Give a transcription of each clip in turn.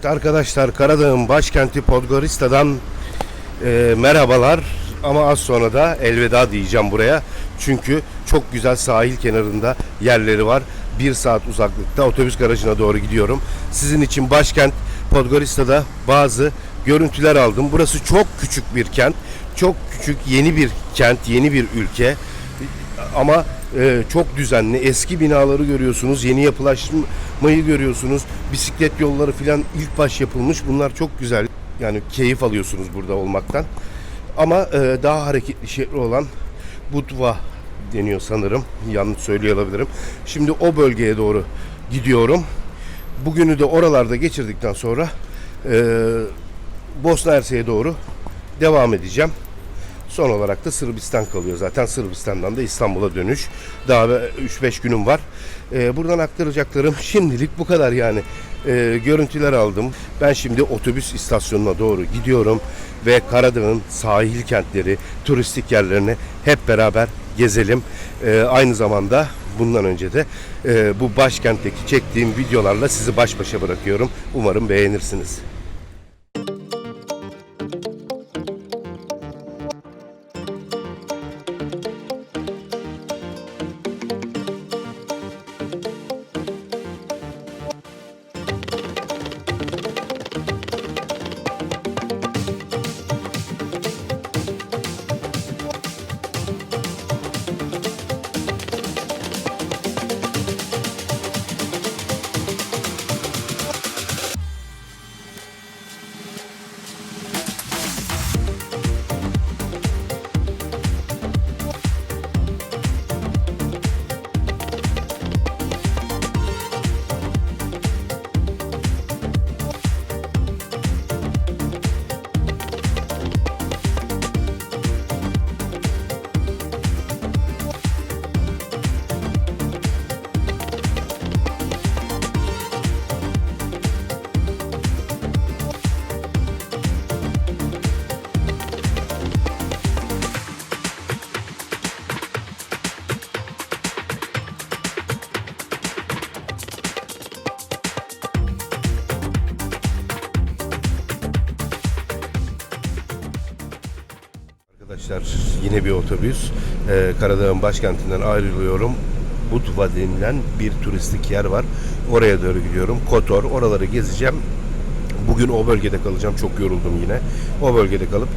Evet arkadaşlar Karadağ'ın başkenti Podgorica'dan e, merhabalar ama az sonra da elveda diyeceğim buraya. Çünkü çok güzel sahil kenarında yerleri var. Bir saat uzaklıkta otobüs garajına doğru gidiyorum. Sizin için başkent Podgorica'da bazı görüntüler aldım. Burası çok küçük bir kent. Çok küçük yeni bir kent, yeni bir ülke ama e, çok düzenli. Eski binaları görüyorsunuz, yeni yapılaşmayı görüyorsunuz. Bisiklet yolları filan ilk baş yapılmış. Bunlar çok güzel. Yani keyif alıyorsunuz burada olmaktan. Ama e, daha hareketli şehri olan Budva deniyor sanırım. Yanlış söylüyor olabilirim. Şimdi o bölgeye doğru gidiyorum. Bugünü de oralarda geçirdikten sonra e, Bosna Hersek'e doğru devam edeceğim. Son olarak da Sırbistan kalıyor zaten. Sırbistan'dan da İstanbul'a dönüş. Daha 3-5 günüm var. Ee, buradan aktaracaklarım şimdilik bu kadar yani. Ee, görüntüler aldım. Ben şimdi otobüs istasyonuna doğru gidiyorum ve Karadağ'ın sahil kentleri, turistik yerlerini hep beraber gezelim. Ee, aynı zamanda bundan önce de e, bu başkentteki çektiğim videolarla sizi baş başa bırakıyorum. Umarım beğenirsiniz. Arkadaşlar yine bir otobüs. Ee, Karadağ'ın başkentinden ayrılıyorum. Budva denilen bir turistik yer var. Oraya doğru gidiyorum. Kotor. Oraları gezeceğim. Bugün o bölgede kalacağım. Çok yoruldum yine. O bölgede kalıp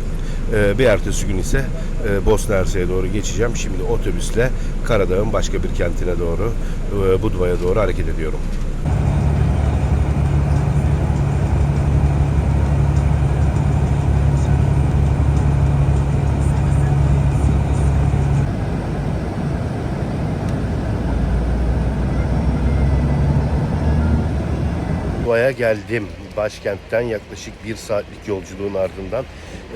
e, bir ertesi gün ise e, Bosna Hersek'e doğru geçeceğim. Şimdi otobüsle Karadağ'ın başka bir kentine doğru, e, Budva'ya doğru hareket ediyorum. Budva'ya geldim. Başkentten yaklaşık bir saatlik yolculuğun ardından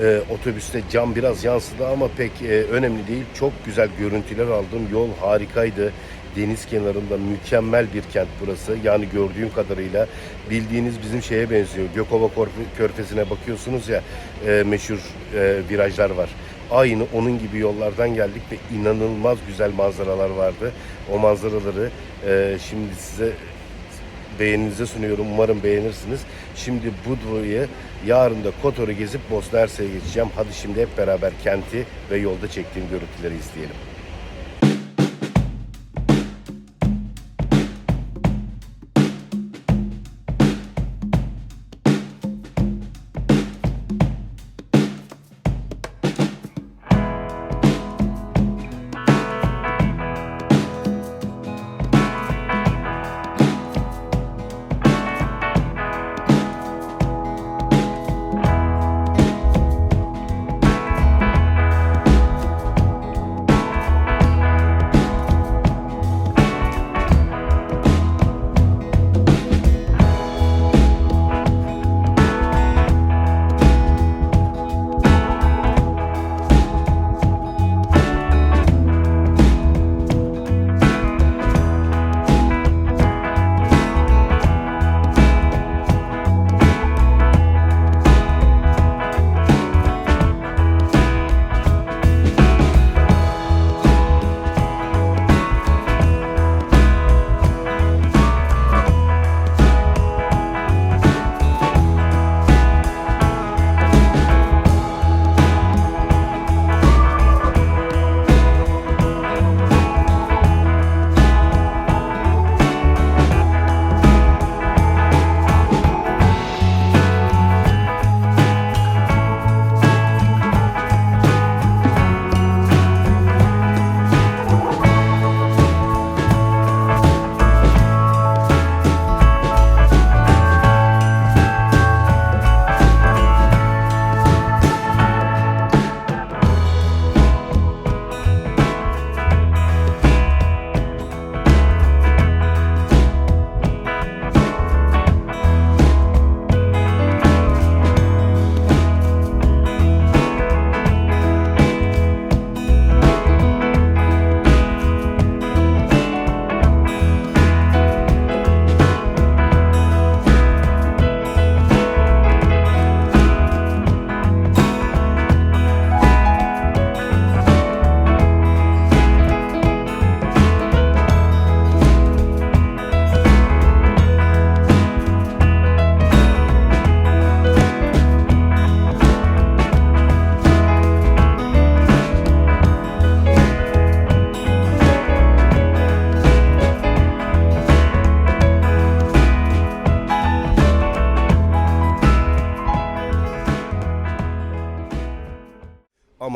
e, otobüste cam biraz yansıdı ama pek e, önemli değil. Çok güzel görüntüler aldım. Yol harikaydı. Deniz kenarında mükemmel bir kent burası. Yani gördüğüm kadarıyla bildiğiniz bizim şeye benziyor. Gökova Körfezi'ne bakıyorsunuz ya e, meşhur e, virajlar var. Aynı onun gibi yollardan geldik ve inanılmaz güzel manzaralar vardı. O manzaraları e, şimdi size beğeninize sunuyorum. Umarım beğenirsiniz. Şimdi Budva'yı yarın da Kotor'u gezip Bosna Hersek'e geçeceğim. Hadi şimdi hep beraber kenti ve yolda çektiğim görüntüleri izleyelim.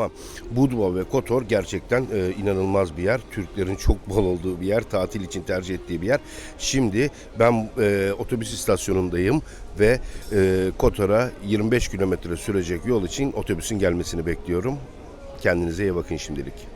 Ama Budva ve Kotor gerçekten e, inanılmaz bir yer. Türklerin çok bol olduğu bir yer. Tatil için tercih ettiği bir yer. Şimdi ben e, otobüs istasyonundayım ve e, Kotor'a 25 kilometre sürecek yol için otobüsün gelmesini bekliyorum. Kendinize iyi bakın şimdilik.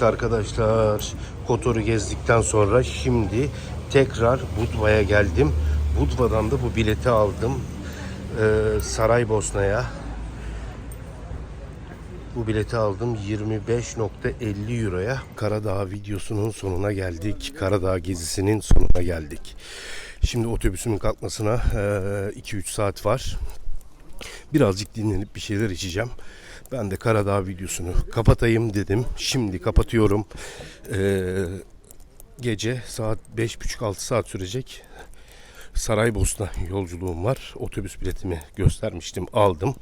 Evet arkadaşlar Kotor'u gezdikten sonra şimdi tekrar Budva'ya geldim. Budva'dan da bu bileti aldım. Ee, Saraybosna'ya. Bu bileti aldım 25.50 euroya. Karadağ videosunun sonuna geldik. Karadağ gezisinin sonuna geldik. Şimdi otobüsümün kalkmasına 2-3 saat var. Birazcık dinlenip bir şeyler içeceğim. Ben de Karadağ videosunu kapatayım dedim. Şimdi kapatıyorum. Ee, gece saat 5.30-6 saat sürecek. Saraybosna yolculuğum var. Otobüs biletimi göstermiştim, aldım.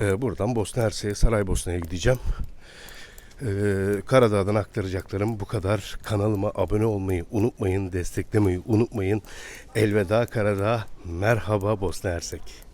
Ee, buradan Bosna Hersek'e Saraybosna'ya gideceğim. Ee, Karadağ'dan aktaracaklarım bu kadar. Kanalıma abone olmayı unutmayın, desteklemeyi unutmayın. Elveda Karadağ, merhaba Bosna Hersek.